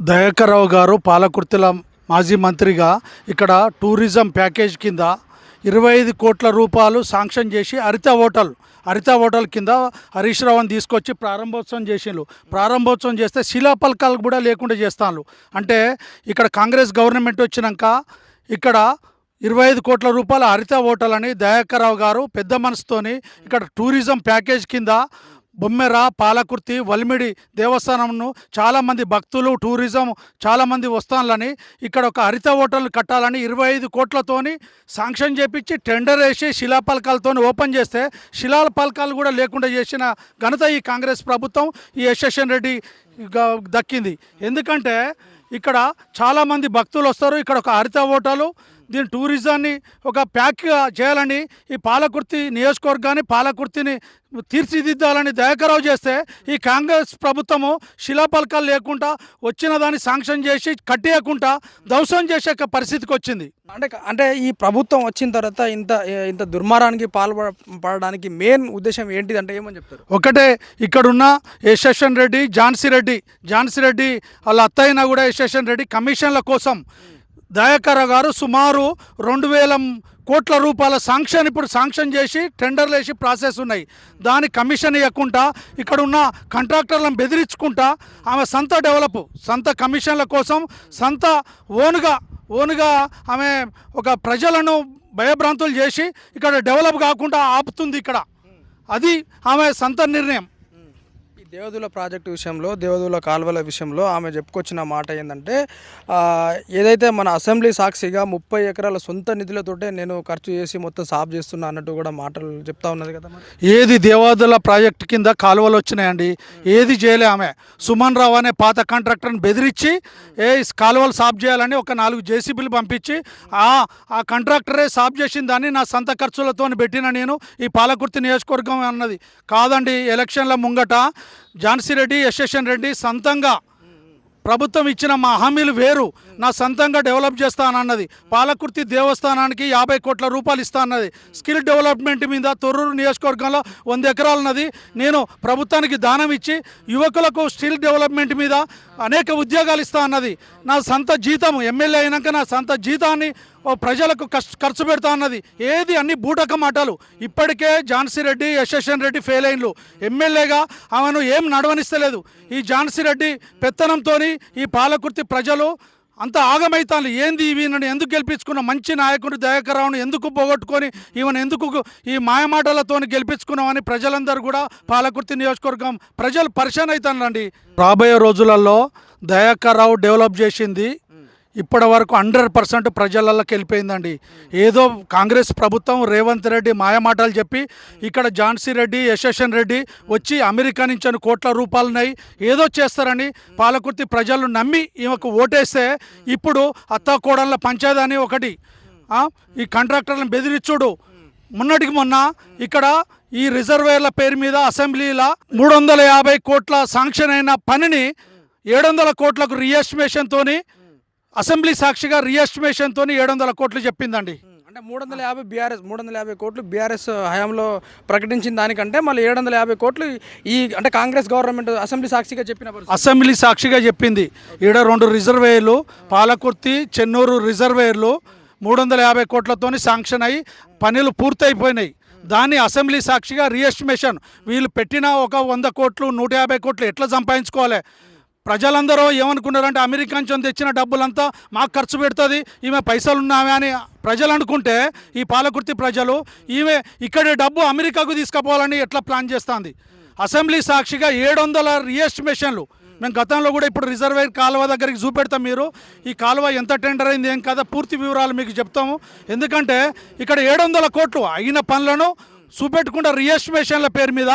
దయాకర్రావు గారు పాలకుర్తిల మాజీ మంత్రిగా ఇక్కడ టూరిజం ప్యాకేజ్ కింద ఇరవై ఐదు కోట్ల రూపాయలు శాంక్షన్ చేసి హరిత హోటల్ హరిత హోటల్ కింద హరీష్ రావుని తీసుకొచ్చి ప్రారంభోత్సవం చేసిండ్రు. ప్రారంభోత్సవం చేస్తే శిలాపలకాలు కూడా లేకుండా చేస్తాను అంటే ఇక్కడ కాంగ్రెస్ గవర్నమెంట్ వచ్చినాక ఇక్కడ ఇరవై ఐదు కోట్ల రూపాయల హరిత హోటల్ అని దయాకర్రావు గారు పెద్ద మనసుతోని ఇక్కడ టూరిజం ప్యాకేజ్ కింద బొమ్మెర పాలకుర్తి వల్మిడి దేవస్థానంను చాలామంది భక్తులు టూరిజం చాలామంది వస్తానులని ఇక్కడ ఒక హరిత హోటల్ కట్టాలని ఇరవై ఐదు కోట్లతోని శాంక్షన్ చేపించి టెండర్ వేసి శిలాపలకాలతో ఓపెన్ చేస్తే శిలాపలకాలు కూడా లేకుండా చేసిన ఘనత ఈ కాంగ్రెస్ ప్రభుత్వం ఈ యశస్వన్ రెడ్డి దక్కింది. ఎందుకంటే ఇక్కడ చాలామంది భక్తులు వస్తారు. ఇక్కడ ఒక హరిత హోటలు దీని టూరిజాన్ని ఒక ప్యాక్గా చేయాలని ఈ పాలకుర్తి నియోజకవర్గాన్ని పాలకుర్తిని తీర్చిదిద్దాలని దయాకరావు చేస్తే ఈ కాంగ్రెస్ ప్రభుత్వము శిలాపలకాలు లేకుండా వచ్చిన దాన్ని శాంక్షన్ చేసి కట్టేయకుండా ధ్వంసం చేసే పరిస్థితికి వచ్చింది. అంటే అంటే ఈ ప్రభుత్వం వచ్చిన తర్వాత ఇంత ఇంత దుర్మారానికి పాల్పడడానికి మెయిన్ ఉద్దేశం ఏంటిది అంటే ఏమని చెప్తారు? ఒకటే ఇక్కడున్న యశస్వన్ రెడ్డి ఝాన్సీ రెడ్డి ఝాన్సీ రెడ్డి వాళ్ళ అత్తయ్యన కూడా యశస్వన్ రెడ్డి కమిషన్ల కోసం దయాకర గారు సుమారు రెండు వేల కోట్ల రూపాయల శాంక్షన్ ఇప్పుడు శాంక్షన్ చేసి టెండర్లు వేసి ప్రాసెస్ ఉన్నాయి. దాని కమిషన్ ఇవ్వకుండా ఇక్కడ ఉన్న కాంట్రాక్టర్లను బెదిరించుకుంటా ఆమె సొంత డెవలప్ సొంత కమిషన్ల కోసం సొంత ఓనుగా ఓనుగా ఆమె ఒక ప్రజలను భయభ్రాంతులు చేసి ఇక్కడ డెవలప్ కాకుండా ఆపుతుంది ఇక్కడ. అది ఆమె సొంత నిర్ణయం. దేవదుల ప్రాజెక్టు విషయంలో దేవదుల కాలువల విషయంలో ఆమె చెప్పుకొచ్చిన మాట ఏంటంటే ఏదైతే మన అసెంబ్లీ సాక్షిగా ముప్పై ఎకరాల సొంత నిధులతోటే నేను ఖర్చు చేసి మొత్తం సాఫ్ చేస్తున్నా అన్నట్టు కూడా మాటలు చెప్తా ఉన్నది కదా ఏది దేవాదుల ప్రాజెక్టు కింద కాలువలు వచ్చినాయండి ఏది చేయలే ఆమె. సుమన్ రావు అనే పాత కాంట్రాక్టర్ని బెదిరించి ఏ కాలువలు సాఫ్ చేయాలని ఒక నాలుగు జేసీబీలు పంపించి ఆ ఆ కాంట్రాక్టరే సాఫ్ చేసిన దాన్ని నా సొంత ఖర్చులతో పెట్టిన నేను ఈ పాలకుర్తి నియోజకవర్గం అన్నది. కాదండి ఎలక్షన్ల ముంగట ఝాన్సీ రెడ్డి యశస్వన్ రెడ్డి సొంతంగా ప్రభుత్వం ఇచ్చిన మా హామీలు వేరు. నా సొంతంగా డెవలప్ చేస్తానన్నది పాలకుర్తి దేవస్థానానికి యాభై కోట్ల రూపాయలు ఇస్తానన్నది స్కిల్ డెవలప్మెంట్ మీద తొర్రూరు నియోజకవర్గంలో వంద ఎకరాలన్నది నేను ప్రభుత్వానికి దానం ఇచ్చి యువకులకు స్కిల్ డెవలప్మెంట్ మీద అనేక ఉద్యోగాలు ఇస్తా అన్నది. నా సొంత జీతం ఎమ్మెల్యే అయినాక నా సొంత జీతాన్ని ఓ ప్రజలకు ఖర్చు పెడతా అన్నది. ఏది అన్ని బూటక మాటలు. ఇప్పటికే ఝాన్సీ రెడ్డి యశస్వన్ రెడ్డి ఫెయిల్ అయినలు. ఎమ్మెల్యేగా ఆమెను ఏం నడవనిస్తలేదు. ఈ ఝాన్సీ రెడ్డి పెత్తనంతో ఈ పాలకుర్తి ప్రజలు అంత ఆగమైతాను ఏంది ఈయనను ఎందుకు గెలిపించుకున్న మంచి నాయకుడు దయాకరావును ఎందుకు పోగొట్టుకొని ఈమెను ఎందుకు ఈ మాయమాటలతో గెలిపించుకున్నామని ప్రజలందరూ కూడా పాలకుర్తి నియోజకవర్గం ప్రజలు పరిశాన్ అవుతానండి రాబోయే రోజులలో దయాకర్రావు డెవలప్ చేసింది ఇప్పటి వరకు హండ్రెడ్ పర్సెంట్ ప్రజలలోకి వెళ్ళిపోయిందండి. ఏదో కాంగ్రెస్ ప్రభుత్వం రేవంత్ రెడ్డి మాయమాటలు చెప్పి ఇక్కడ ఝాన్సీ రెడ్డి యశస్వన్ రెడ్డి వచ్చి అమెరికా నుంచి అని కోట్ల రూపాయలున్నాయి. ఏదో చేస్తారని పాలకుర్తి ప్రజలు నమ్మి ఈమెకు ఓటేస్తే ఇప్పుడు అత్తాకోడళ్ళ పంచాయతీ అని ఒకటి ఈ కాంట్రాక్టర్లను బెదిరించుడు మొన్నటికి మొన్న ఇక్కడ ఈ రిజర్వేర్ల పేరు మీద అసెంబ్లీలో మూడు వందల యాభై కోట్ల శాంక్షన్ అయిన పనిని ఏడు వందల కోట్లకు రీఎస్టిమేషన్తోని అసెంబ్లీ సాక్షిగా రీఎస్టిమేషన్తో ఏడు వందల కోట్లు చెప్పిందండి. అంటే మూడు వందల యాభై బీఆర్ఎస్ మూడు వందల యాభై కోట్లు బీఆర్ఎస్ హయాంలో ప్రకటించిన దానికంటే మళ్ళీ ఏడు వందల యాభై కోట్లు ఈ అంటే కాంగ్రెస్ గవర్నమెంట్ అసెంబ్లీ సాక్షిగా చెప్పిన అసెంబ్లీ సాక్షిగా చెప్పింది. ఈడ రెండు రిజర్వేయర్లు పాలకుర్తి చెన్నూరు రిజర్వేయర్లు మూడు వందల యాభై కోట్లతోని శాంక్షన్ అయ్యి పనులు పూర్తయిపోయినాయి. దాన్ని అసెంబ్లీ సాక్షిగా రీఎస్టిమేషన్ వీళ్ళు పెట్టిన ఒక వంద కోట్లు నూట యాభై కోట్లు ఎట్లా సంపాదించుకోవాలి? ప్రజలందరూ ఏమనుకున్నారంటే అమెరికా నుంచి తెచ్చిన డబ్బులంతా మాకు ఖర్చు పెడుతుంది ఈమె పైసలు ఉన్నామే అని ప్రజలు అనుకుంటే ఈ పాలకుర్తి ప్రజలు ఈమె ఇక్కడ డబ్బు అమెరికాకు తీసుకుపోవాలని ఎట్లా ప్లాన్ చేస్తుంది? అసెంబ్లీ సాక్షిగా ఏడు వందల రీఎస్టిమేషన్లు. మేము గతంలో కూడా ఇప్పుడు రిజర్వేర్ కాలువ దగ్గరికి చూపెడతాం మీరు. ఈ కాలువ ఎంత టెండర్ అయింది ఏం కదా పూర్తి వివరాలు మీకు చెప్తాము. ఎందుకంటే ఇక్కడ ఏడు వందల కోట్లు అయిన పనులను చూపెట్టకుండా రీఎస్టిమేషన్ల పేరు మీద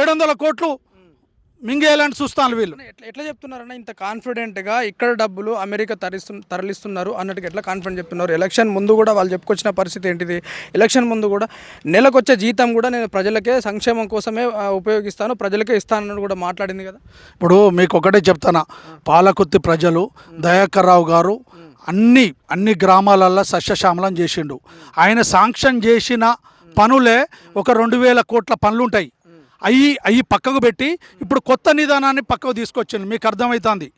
ఏడు వందల కోట్లు మింగేయాలని చూస్తాను వీళ్ళు. ఎట్లా ఎట్లా చెప్తున్నారన్న ఇంత కాన్ఫిడెంట్గా ఇక్కడ డబ్బులు అమెరికా తరిస్తు తరలిస్తున్నారు అన్నట్టుగా ఎట్లా కాన్ఫిడెంట్ చెప్తున్నారు? ఎలక్షన్ ముందు కూడా వాళ్ళు చెప్పుకొచ్చిన పరిస్థితి ఏంటిది? ఎలక్షన్ ముందు కూడా నెలకొచ్చే జీతం కూడా నేను ప్రజలకే సంక్షేమం కోసమే ఉపయోగిస్తాను ప్రజలకే ఇస్తానని కూడా మాట్లాడింది కదా? ఇప్పుడు మీకు ఒకటే చెప్తానా పాలకుర్తి ప్రజలు దయాకర్ రావు గారు అన్ని అన్ని గ్రామాలల్లో సస్యశ్యామలం చేసిండు. ఆయన శాంక్షన్ చేసిన పనులే ఒక రెండు వేల కోట్ల పనులు ఉంటాయి అవి అవి పక్కకు పెట్టి ఇప్పుడు కొత్త నిదానాన్ని పక్కకు తీసుకొచ్చిండు. మీకు అర్థమవుతుంది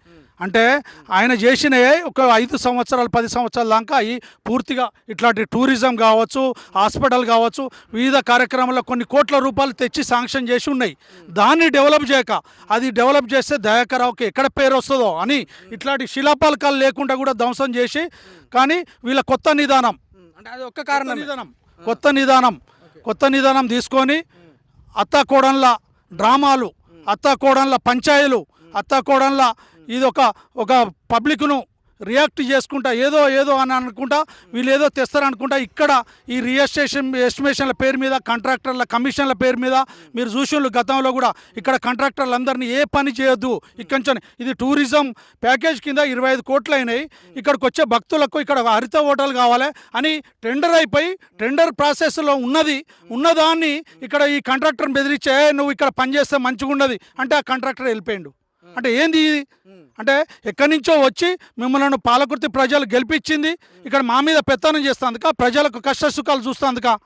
అంటే ఆయన చేసిన ఒక ఐదు సంవత్సరాలు పది సంవత్సరాల దాకా ఈ పూర్తిగా ఇట్లాంటి టూరిజం కావచ్చు హాస్పిటల్ కావచ్చు వివిధ కార్యక్రమాల్లో కొన్ని కోట్ల రూపాయలు తెచ్చి శాంక్షన్ చేసి ఉన్నాయి. దాన్ని డెవలప్ చేయక అది డెవలప్ చేస్తే దయాకరావుకి ఎక్కడ పేరు వస్తుందో అని ఇట్లాంటి శిలాపలకాలు లేకుండా కూడా ధ్వంసం చేసి కానీ వీళ్ళ కొత్త నిదానం అంటే అది ఒక్క కారణం నిదానం కొత్త నిదానం కొత్త నిదానం తీసుకొని అత్తాకోడన్ల డ్రామాలు అత్తాకోడన్ల పంచాయలు అత్తాకోడన్ల ఇది ఒక ఒక పబ్లిక్ను రియాక్ట్ చేసుకుంటా ఏదో ఏదో అని అనుకుంటా వీళ్ళు ఏదో తెస్తారనుకుంటా ఇక్కడ ఈ రిజిస్ట్రేషన్ ఎస్టిమేషన్ల పేరు మీద కాంట్రాక్టర్ల కమిషన్ల పేరు మీద మీరు చూసిన గతంలో కూడా ఇక్కడ కాంట్రాక్టర్లు అందరినీ ఏ పని చేయొద్దు ఇక్కడి నుంచి ఇది టూరిజం ప్యాకేజ్ కింద ఇరవై ఐదు కోట్లు అయినాయి ఇక్కడికి వచ్చే భక్తులకు ఇక్కడ హరిత హోటల్ కావాలి అని టెండర్ అయిపోయి టెండర్ ప్రాసెస్లో ఉన్నది ఉన్నదాన్ని ఇక్కడ ఈ కాంట్రాక్టర్ని బెదిరించే నువ్వు ఇక్కడ పని చేస్తే మంచిగా ఉన్నది అంటే ఆ కాంట్రాక్టర్ వెళ్ళిపోయిండు. అంటే ఏంది ఇది? అంటే ఎక్కడి నుంచో వచ్చి మిమ్మల్ని పాలకుర్తి ప్రజలు గెలిపించింది ఇక్కడ మా మీద పెత్తనం చేస్తాందుక ప్రజలకు కష్ట సుఖాలు చూస్తాందుక.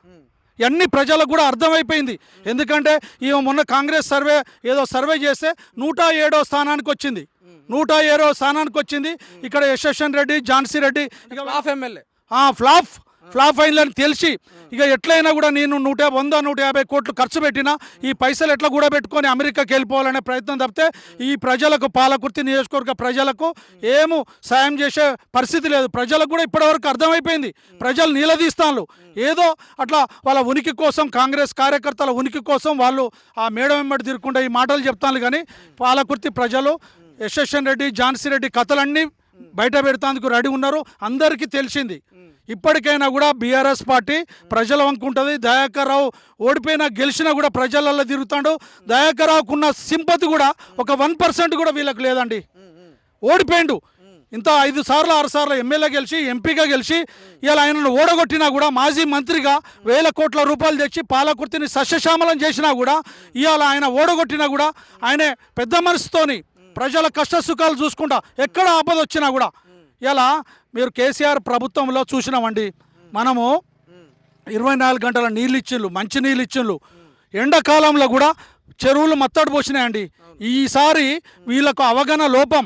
ఇవన్నీ ప్రజలకు కూడా అర్థమైపోయింది. ఎందుకంటే ఈమె మొన్న కాంగ్రెస్ సర్వే ఏదో సర్వే చేస్తే నూట ఏడో స్థానానికి వచ్చింది. నూట ఏడో స్థానానికి వచ్చింది. ఇక్కడ యశస్వన్ రెడ్డి ఝాన్సీ రెడ్డి ఇక హాఫ్ ఎమ్మెల్యే. ఆ, ఫ్లాప్ అయిందని తెలిసి ఇక ఎట్లయినా కూడా నేను నూట వంద నూట యాభై కోట్లు ఖర్చు పెట్టినా ఈ పైసలు ఎట్లా కూడా పెట్టుకొని అమెరికాకి వెళ్ళిపోవాలనే ప్రయత్నం తప్పితే ఈ ప్రజలకు పాలకుర్తి నియోజకవర్గ ప్రజలకు ఏమో సాయం చేసే పరిస్థితి లేదు. ప్రజలకు కూడా ఇప్పటివరకు అర్థమైపోయింది. ప్రజలు నిలదీస్తాను ఏదో అట్లా వాళ్ళ ఉనికి కోసం కాంగ్రెస్ కార్యకర్తల ఉనికి కోసం వాళ్ళు ఆ మేడం వెంబడి తిరుక్కుంటే ఈ మాటలు చెప్తాను కానీ పాలకుర్తి ప్రజలు యశస్వన్ రెడ్డి ఝాన్సీ రెడ్డి కథలన్నీ బయట పెడతాందుకు రెడీ ఉన్నారు. అందరికీ తెలిసింది. ఇప్పటికైనా కూడా బీఆర్ఎస్ పార్టీ ప్రజల వంక ఉంటుంది. దయాకర్ రావు ఓడిపోయినా గెలిచినా కూడా ప్రజలలో తిరుగుతాడు. దయాకర్ రావుకున్న సింపతి కూడా ఒక వన్ పర్సెంట్ కూడా వీళ్ళకి లేదండి. ఓడిపోయిండు. ఇంత ఐదు సార్లు ఆరు సార్లు ఎమ్మెల్యే గెలిచి ఎంపీగా గెలిచి ఇలా ఆయనను ఓడగొట్టినా కూడా మాజీ మంత్రిగా వేల కోట్ల రూపాయలు తెచ్చి పాలకుర్తిని సస్యశ్యామలం చేసినా కూడా ఇవాళ ఆయన ఓడగొట్టినా కూడా ఆయనే పెద్ద మనసుతోని ప్రజల కష్ట సుఖాలు చూసుకుంటా ఎక్కడ ఆపద వచ్చినా కూడా. ఇలా మీరు కేసీఆర్ ప్రభుత్వంలో చూసినామండి. మనము ఇరవై నాలుగు గంటల నీళ్ళు ఇచ్చిండ్రు మంచి నీళ్ళు ఇచ్చిండ్రు ఎండాకాలంలో కూడా చెరువులు మత్తడి పోసినాయండి. ఈసారి వీళ్ళకు అవగాహన లోపం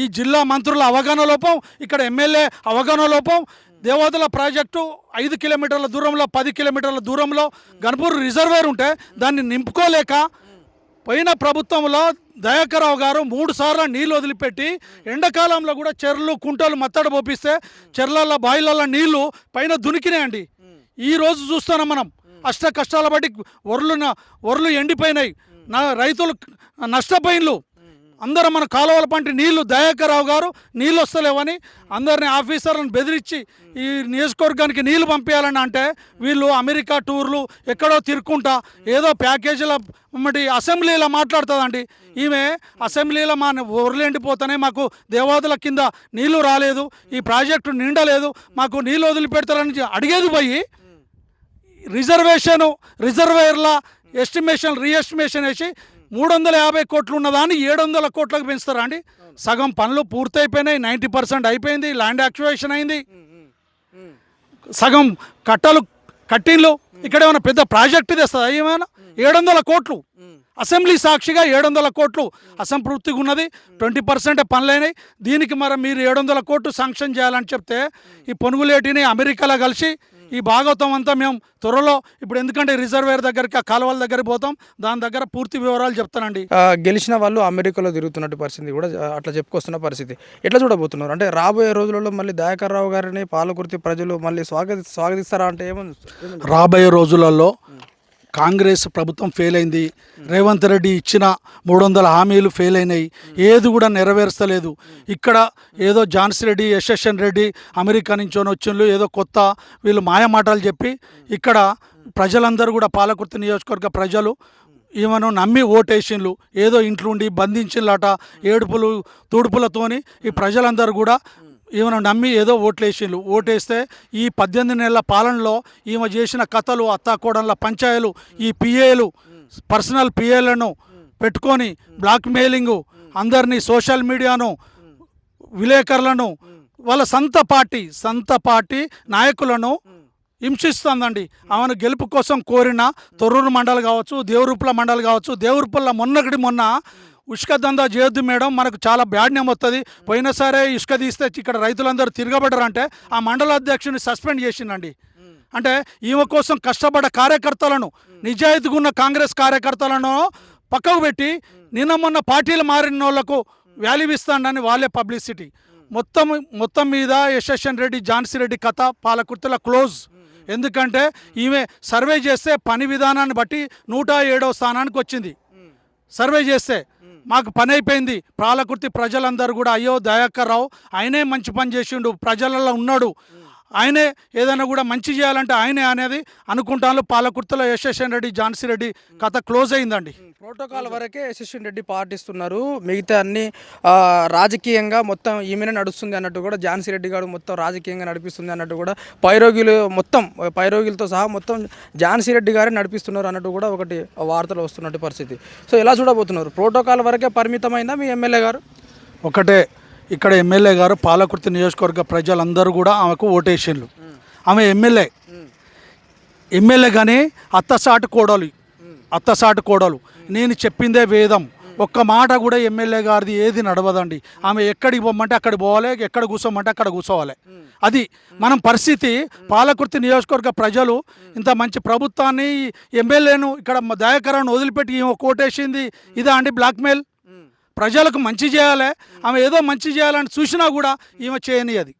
ఈ జిల్లా మంత్రుల అవగాహన లోపం ఇక్కడ ఎమ్మెల్యే అవగాహన లోపం. దేవతల ప్రాజెక్టు ఐదు కిలోమీటర్ల దూరంలో పది కిలోమీటర్ల దూరంలో గన్పూర్ రిజర్వేర్ ఉంటే దాన్ని నింపుకోలేక పోయిన ప్రభుత్వంలో దయాకరావు గారు మూడు సార్లు నీళ్ళు వదిలిపెట్టి ఎండాకాలంలో కూడా చెర్లు కుంటలు మత్తడి పోపిస్తే చెర్లల్లో బాయిలల్లో నీళ్ళు పైన దునికినాయండి. ఈ రోజు చూస్తున్నాం మనం. అష్ట కష్టాల బట్టి ఒర్లు న- ఒర్లు ఎండిపోయినాయి. నా రైతులు నష్టపోయిన్లు. అందరం మన కాలువల పంటి నీళ్ళు దయాకరావు గారు నీళ్ళు వస్తలేవని అందరిని ఆఫీసర్లను బెదిరించి ఈ నియోజకవర్గానికి నీళ్ళు పంపించాలని అంటే వీళ్ళు అమెరికా టూర్లు ఎక్కడో తిరుక్కుంటా ఏదో ప్యాకేజీల మరి అసెంబ్లీలో మాట్లాడుతుందండి. ఈమె అసెంబ్లీలో మా ఊర్లు ఎండిపోతానే మాకు దేవాదుల కింద నీళ్ళు రాలేదు ఈ ప్రాజెక్టు నిండలేదు మాకు నీళ్ళు వదిలిపెడతారని అడిగేది పోయి రిజర్వేషను రిజర్వేర్ల ఎస్టిమేషన్ రీఎస్టిమేషన్ వేసి మూడు వందల యాభై కోట్లు ఉన్నదాన్ని ఏడు వందల కోట్లకు పెంచుతారా అండి? సగం పనులు పూర్తయిపోయినాయి నైంటీ పర్సెంట్ అయిపోయింది ల్యాండ్ యాక్టివేషన్ అయింది. సగం కట్టలు కట్టిన్లు ఇక్కడ ఏమైనా పెద్ద ప్రాజెక్ట్ తెస్తుందా ఏమైనా? ఏడు వందల కోట్లు. అసెంబ్లీ సాక్షిగా ఏడు వందల కోట్లు అసంపూర్తిగా ఉన్నది ట్వంటీ పర్సెంట్ పనులైనాయి. దీనికి మరి మీరు ఏడు వందల కోట్లు శాంక్షన్ చేయాలని చెప్తే ఈ పొనుగులేటిని అమెరికాలో కలిసి ఈ భాగవతం అంతా మేము త్వరలో ఇప్పుడు ఎందుకంటే రిజర్వేర్ దగ్గరికి ఆ కాలువల దగ్గరికి పోతాం. దాని దగ్గర పూర్తి వివరాలు చెప్తానండి. గెలిచిన వాళ్ళు అమెరికాలో తిరుగుతున్నట్టు పరిస్థితి కూడా అట్లా చెప్పుకొస్తున్న పరిస్థితి. ఎట్లా చూడబోతున్నారు? అంటే రాబోయే రోజులలో మళ్ళీ దయాకర్ రావు గారిని పాలకుర్తి ప్రజలు మళ్ళీ స్వాగతి స్వాగతిస్తారా అంటే ఏమని రాబోయే రోజులలో కాంగ్రెస్ ప్రభుత్వం ఫెయిల్ అయింది. రేవంత్ రెడ్డి ఇచ్చిన మూడు వందల హామీలు ఫెయిల్ అయినాయి. ఏది కూడా నెరవేర్చలేదు ఇక్కడ ఏదో ఝాన్సీ రెడ్డి యశస్వన్ రెడ్డి అమెరికా నుంచి వచ్చిండ్రు ఏదో కొత్త వీళ్ళు మాయమాటలు చెప్పి ఇక్కడ ప్రజలందరూ కూడా పాలకుర్తి నియోజకవర్గ ప్రజలు ఈమెను నమ్మి ఓటేషన్లు ఏదో ఇంట్లో ఉండి బంధించిండ్లట ఏడుపులు తుడుపులతోని ఈ ప్రజలందరూ కూడా ఈమెను నమ్మి ఏదో ఓట్లేసిండ్లు. ఓటేస్తే ఈ పద్దెనిమిది నెలల పాలనలో ఈమె చేసిన కథలు అత్తాకోడళ్ళ పంచాయలు ఈ పిఏలు పర్సనల్ పిఏలను పెట్టుకొని బ్లాక్మెయిలింగు అందరినీ సోషల్ మీడియాను విలేకరులను వాళ్ళ సొంత పార్టీ సొంత పార్టీ నాయకులను హింసిస్తుందండి. ఆమెను గెలుపు కోసం కోరిన తొర్రూరు మండలి కావచ్చు దేవరూపుల మండలి కావచ్చు దేవరూపుల మొన్నగడి మొన్న ఉష్క దందా చేయొద్దు మేడం మనకు చాలా బ్యాడ్ నేమ్ వస్తుంది పోయినసారే ఇసుక తీస్తే ఇక్కడ రైతులందరూ తిరగబడ్డారంటే ఆ మండల అధ్యక్షుని సస్పెండ్ చేసిండండి. అంటే ఈమె కోసం కష్టపడ్డ కార్యకర్తలను నిజాయితీగా ఉన్న కాంగ్రెస్ కార్యకర్తలను పక్కకు పెట్టి నిన్న మొన్న పార్టీలు మారిన వాళ్ళకు వాల్యూ ఇస్తాడని వాళ్ళే పబ్లిసిటీ. మొత్తం మొత్తం మీద యశస్వన్ రెడ్డి ఝాన్సీ రెడ్డి కథ పాలకుర్తుల క్లోజ్. ఎందుకంటే ఈమె సర్వే చేస్తే పని విధానాన్ని బట్టి నూట ఏడో స్థానానికి వచ్చింది. సర్వే చేస్తే మాకు పని అయిపోయింది. పాలకుర్తి ప్రజలందరూ కూడా అయ్యో దయాకర్ రావు ఆయనే మంచి పని చేసిండు ప్రజలలో ఉన్నాడు. ఆయనే ఏదైనా కూడా మంచి చేయాలంటే ఆయనే అనేది అనుకుంటాను. పాలకుర్తిలో యశస్వన్ రెడ్డి ఝాన్సీ రెడ్డి కథ క్లోజ్ అయిందండి. ప్రోటోకాల్ వరకే యశస్విన్ రెడ్డి పాటిస్తున్నారు. మిగతా అన్ని రాజకీయంగా మొత్తం ఈమెనే నడుస్తుంది అన్నట్టు కూడా ఝాన్సీ రెడ్డి గారు మొత్తం రాజకీయంగా నడిపిస్తుంది అన్నట్టు కూడా పైరోగిలు మొత్తం పైరోగిలతో సహా మొత్తం ఝాన్సీ రెడ్డి గారే నడిపిస్తున్నారు అన్నట్టు కూడా ఒకటి వార్తలు వస్తున్నట్టు పరిస్థితి. సో ఎలా చూడబోతున్నారు? ప్రోటోకాల్ వరకే పరిమితమైందా మీ ఎమ్మెల్యే గారు? ఒకటే ఇక్కడ ఎమ్మెల్యే గారు పాలకుర్తి నియోజకవర్గ ప్రజలందరూ కూడా ఆమెకు ఓటేసిండ్రు ఆమె ఎమ్మెల్యే. ఎమ్మెల్యే కానీ అత్తసాటు కోడలు. అత్తసాటు కోడలు. నేను చెప్పిందే వేదం. ఒక్క మాట కూడా ఎమ్మెల్యే గారిది ఏది నడవదండి. ఆమె ఎక్కడికి పోమంటే అక్కడ పోవాలి ఎక్కడ కూర్చోమంటే అక్కడ కూర్చోవాలి. అది మనం పరిస్థితి పాలకుర్తి నియోజకవర్గ ప్రజలు ఇంత మంచి ప్రభుత్వాన్ని ఎమ్మెల్యేను ఇక్కడ దయాకరాన్ని వదిలిపెట్టి ఒక కోటేసింది ఇదా అండి బ్లాక్మెయిల్? ప్రజలకు మంచి చేయాలి ఆమె ఏదో మంచి చేయాలని చూసినా కూడా ఈమె చేయని అది.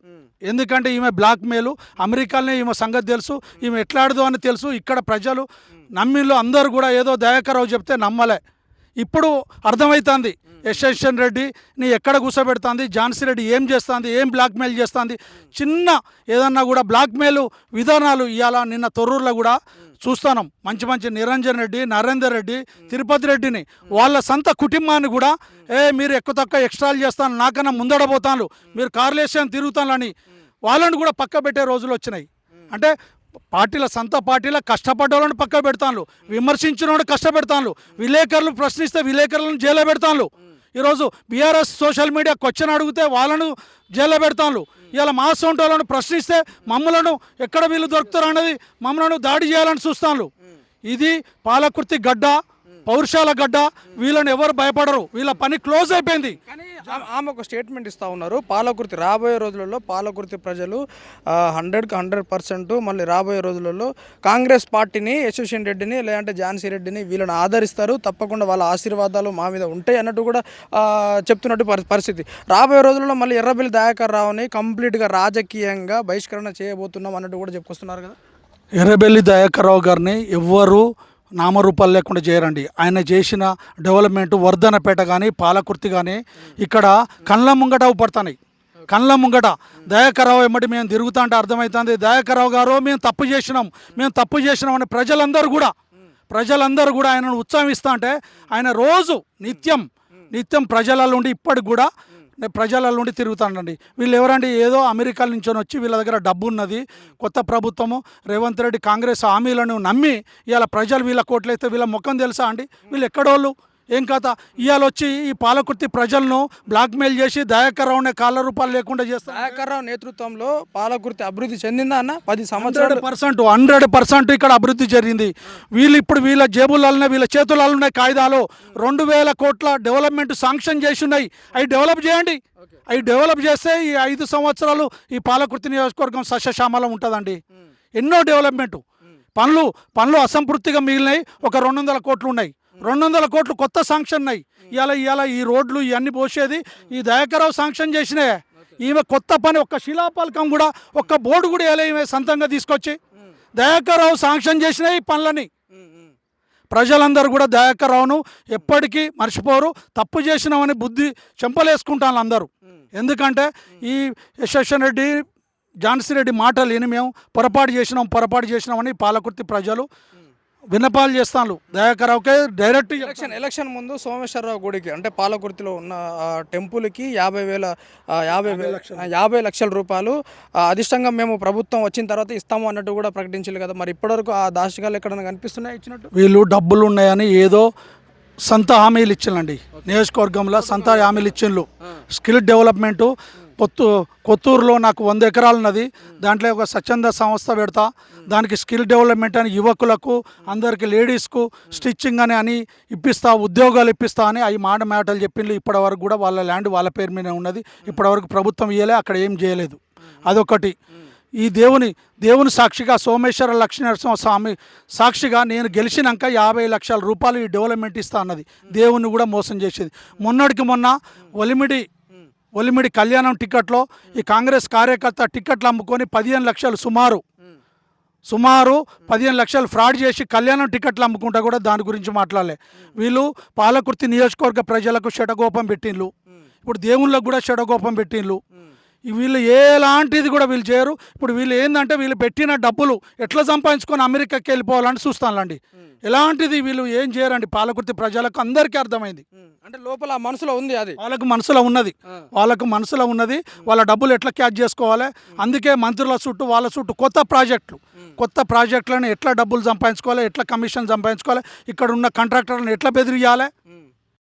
ఎందుకంటే ఈమె బ్లాక్ మెయిల్ అమెరికాలోనే ఈమె సంగతి తెలుసు ఈమె ఎట్లాడదు అని తెలుసు ఇక్కడ ప్రజలు నమ్మిళ్ళు అందరూ కూడా ఏదో దయాకరావు చెప్తే నమ్మలే. ఇప్పుడు అర్థమవుతుంది యశస్వన్ రెడ్డి నీ ఎక్కడ కూర్చోబెడుతుంది ఝాన్సీ రెడ్డి ఏం చేస్తుంది ఏం బ్లాక్మెయిల్ చేస్తుంది చిన్న ఏదన్నా కూడా బ్లాక్మెయిల్ విధానాలు ఇవాళ నిన్న తొర్రూరులో కూడా చూస్తున్నాం మంచి మంచి నిరంజన్ రెడ్డి నరేందర్ రెడ్డి తిరుపతి రెడ్డిని. వాళ్ళ సొంత కుటుంబాన్ని కూడా ఏ మీరు ఎక్కువ తక్కువ ఎక్స్ట్రాలు చేస్తాను నాకన్నా ముందడబోతాను మీరు కార్లు వేసాను తిరుగుతానని వాళ్ళని కూడా పక్క పెట్టే రోజులు వచ్చినాయి. అంటే పార్టీల సొంత పార్టీల కష్టపడ్డ వాళ్ళని పక్క పెడతాను విమర్శించిన వాడు కష్టపెడతాను విలేకరులు ప్రశ్నిస్తే విలేకరులను జైల్లో పెడతాను ఈరోజు బీఆర్ఎస్ సోషల్ మీడియా క్వశ్చన్ అడిగితే వాళ్ళను జైల్లో పెడతాను ఇలా మా సొంత వాళ్ళను ప్రశ్నిస్తే మమ్మలను ఎక్కడ వీళ్ళు దొరుకుతారు అన్నది మమ్మలను దాడి చేయాలని చూస్తాను ఇది పాలకుర్తి గడ్డ. పౌరుషాల గడ్డ వీళ్ళని ఎవరు భయపడరు. వీళ్ళ పని క్లోజ్ అయిపోయింది. ఆమె ఒక స్టేట్మెంట్ ఇస్తా ఉన్నారు. పాలకుర్తి రాబోయే రోజులలో పాలకుర్తి ప్రజలు హండ్రెడ్కి హండ్రెడ్ పర్సెంట్ మళ్ళీ రాబోయే రోజులలో కాంగ్రెస్ పార్టీని యశస్విన్ రెడ్డిని లేదంటే ఝాన్సీ రెడ్డిని వీళ్ళని ఆదరిస్తారు. తప్పకుండా వాళ్ళ ఆశీర్వాదాలు మా మీద ఉంటాయి అన్నట్టు కూడా చెప్తున్నట్టు పరి- పరిస్థితి. రాబోయే రోజుల్లో మళ్ళీ ఎర్రబెల్లి దయాకర్ రావుని కంప్లీట్గా రాజకీయంగా బహిష్కరణ చేయబోతున్నాం అన్నట్టు కూడా చెప్పుకొస్తున్నారు కదా. ఎర్రబెల్లి దయాకర్రావు గారిని ఎవ్వరు నామరూపాలు లేకుండా చేయరండి. ఆయన చేసిన డెవలప్మెంట్ వర్ధనపేట కానీ పాలకుర్తి కానీ ఇక్కడ కళ్ళ ముంగట పడుతున్నాయి కళ్ళ ముంగట. దయాకరావు ఎమ్మటి మేము తిరుగుతా అంటే అర్థమవుతుంది దయాకరావు గారు మేము తప్పు చేసినాం. మేము తప్పు చేసినాం అని ప్రజలందరూ కూడా ప్రజలందరూ కూడా ఆయనను ఉత్సాహిస్తా అంటే ఆయన రోజు నిత్యం నిత్యం ప్రజలలో ఉండి ఇప్పటికి కూడా ప్రజల నుండి తిరుగుతానండి. వీళ్ళు ఎవరండి ఏదో అమెరికా నుంచి వచ్చి వీళ్ళ దగ్గర డబ్బు ఉన్నది కొత్త ప్రభుత్వము రేవంత్ రెడ్డి కాంగ్రెస్ హామీలను నమ్మి ఇవాళ ప్రజలు వీళ్ళ కోట్లయితే వీళ్ళ ముఖం తెలుసా అండి? వీళ్ళు ఎక్కడోళ్ళు ఏం కథ? ఇవాళ వచ్చి ఈ పాలకుర్తి ప్రజలను బ్లాక్మెయిల్ చేసి దయాకర్రావునే కాళ్ళ రూపాయలు లేకుండా చేస్తారు దయాకర్ రావు నేతృత్వంలో పాలకుర్తి అభివృద్ధి చెందిందా అన్న? పది సంవత్సరాలు. పర్సెంట్ హండ్రెడ్ పర్సెంట్ ఇక్కడ అభివృద్ధి జరిగింది. వీళ్ళు ఇప్పుడు వీళ్ళ జేబులలో వీళ్ళ చేతులలో ఉన్నాయి కాగితాలు. రెండు వేల కోట్ల డెవలప్మెంట్ శాంక్షన్ చేసి ఉన్నాయి. అవి డెవలప్ చేయండి. అవి డెవలప్ చేస్తే ఈ ఐదు సంవత్సరాలు ఈ పాలకృతి నియోజకవర్గం సస్యశ్యామలం ఉంటుందండి. ఎన్నో డెవలప్మెంట్. పనులు పనులు అసంపూర్తిగా మిగిలినాయి. ఒక రెండు వందల కోట్లు ఉన్నాయి. రెండు వందల కోట్లు కొత్త శాంక్షన్ ఉన్నాయి ఇవాళ ఇవాళ ఈ రోడ్లు ఇవన్నీ పోసేది ఈ దయాకరావు శాంక్షన్ చేసినాయే ఈమె కొత్త పని ఒక్క శిలాపలకం కూడా ఒక్క బోర్డు కూడా వేయలే ఈమె సొంతంగా తీసుకొచ్చి. దయాకరావు శాంక్షన్ చేసినాయి ఈ పనులని ప్రజలందరూ కూడా దయాకరావును ఎప్పటికీ మర్చిపోరు. తప్పు చేసినామని బుద్ధి చెంపలేసుకుంటాను అందరూ. ఎందుకంటే ఈ యశస్వన్ రెడ్డి ఝాన్సీ రెడ్డి మాటలు విని మేము పొరపాటు చేసినాం పొరపాటు చేసినామని పాలకుర్తి ప్రజలు విన్నపాలు చేస్తాను దయాకర్రావుకే డైరెక్ట్ ఎలక్షన్ ఎలక్షన్ ముందు సోమేశ్వరరావు గుడికి అంటే పాలకుర్తిలో ఉన్న టెంపుల్కి యాభై వేల యాభై యాభై లక్షల. రూపాయలు అధిష్టంగా మేము ప్రభుత్వం వచ్చిన తర్వాత ఇస్తాము అన్నట్టు కూడా ప్రకటించారు కదా. మరి ఇప్పటివరకు ఆ దాశకాలు ఎక్కడైనా కనిపిస్తున్నాయి ఇచ్చినట్టు? వీళ్ళు డబ్బులు ఉన్నాయని ఏదో సొంత హామీలు ఇచ్చిండండి నియోజకవర్గంలో సొంత హామీలు ఇచ్చిండ్రు స్కిల్ డెవలప్మెంట్ కొత్తూ కొత్తూరులో నాకు వంద ఎకరాలు ఉన్నది దాంట్లో ఒక స్వచ్ఛంద సంస్థ పెడతా. దానికి స్కిల్ డెవలప్మెంట్ అని యువకులకు అందరికి లేడీస్కు స్టిచ్చింగ్ అని అని ఇప్పిస్తా ఉద్యోగాలు ఇప్పిస్తా అని అవి మాట మాటలు చెప్పిండ్రు ఇప్పటి వరకు కూడా వాళ్ళ ల్యాండ్ వాళ్ళ పేరు మీద ఉన్నది. ఇప్పటివరకు ప్రభుత్వం ఇవ్వలే అక్కడ ఏం చేయలేదు. అదొకటి. ఈ దేవుని దేవుని సాక్షిగా సోమేశ్వర లక్ష్మీనరసింహ స్వామి సాక్షిగా నేను గెలిచినాక యాభై లక్షల రూపాయలు ఈ డెవలప్మెంట్ ఇస్తా అన్నది. దేవుని కూడా మోసం చేసేది. మొన్నటికి మొన్న ఒలిమిడి ఒలిమిడి కళ్యాణం టికెట్లో ఈ కాంగ్రెస్ కార్యకర్త టికెట్లు అమ్ముకొని పదిహేను లక్షలు సుమారు. సుమారు పదిహేను లక్షలు ఫ్రాడ్ చేసి కళ్యాణం టికెట్లు అమ్ముకుంటా కూడా దాని గురించి మాట్లాడలే. వీళ్ళు పాలకుర్తి నియోజకవర్గ ప్రజలకు షడగోపం పెట్టిండ్లు. ఇప్పుడు దేవుళ్ళకు కూడా షడగోపం పెట్టిండ్లు. వీళ్ళు ఎలాంటిది కూడా వీళ్ళు చేయరు. ఇప్పుడు వీళ్ళు ఏంటంటే వీళ్ళు పెట్టిన డబ్బులు ఎట్లా సంపాదించుకొని అమెరికాకి వెళ్ళిపోవాలని చూస్తానులండి. ఎలాంటిది వీళ్ళు ఏం చేయరండి? పాలకుర్తి ప్రజలకు అందరికీ అర్థమైంది. అంటే లోపల ఆ మనసులో ఉంది అది. వాళ్ళకు మనసులో ఉన్నది. వాళ్ళకు మనసులో ఉన్నది. వాళ్ళ డబ్బులు ఎట్లా క్యాచ్ చేసుకోవాలి? అందుకే మంత్రుల చుట్టూ వాళ్ళ చుట్టూ కొత్త ప్రాజెక్టులు. కొత్త ప్రాజెక్టులను ఎట్లా డబ్బులు సంపాదించుకోవాలి? ఎట్లా కమిషన్ సంపాదించుకోవాలి? ఇక్కడ ఉన్న కాంట్రాక్టర్లను ఎట్లా బెదిరియాలి?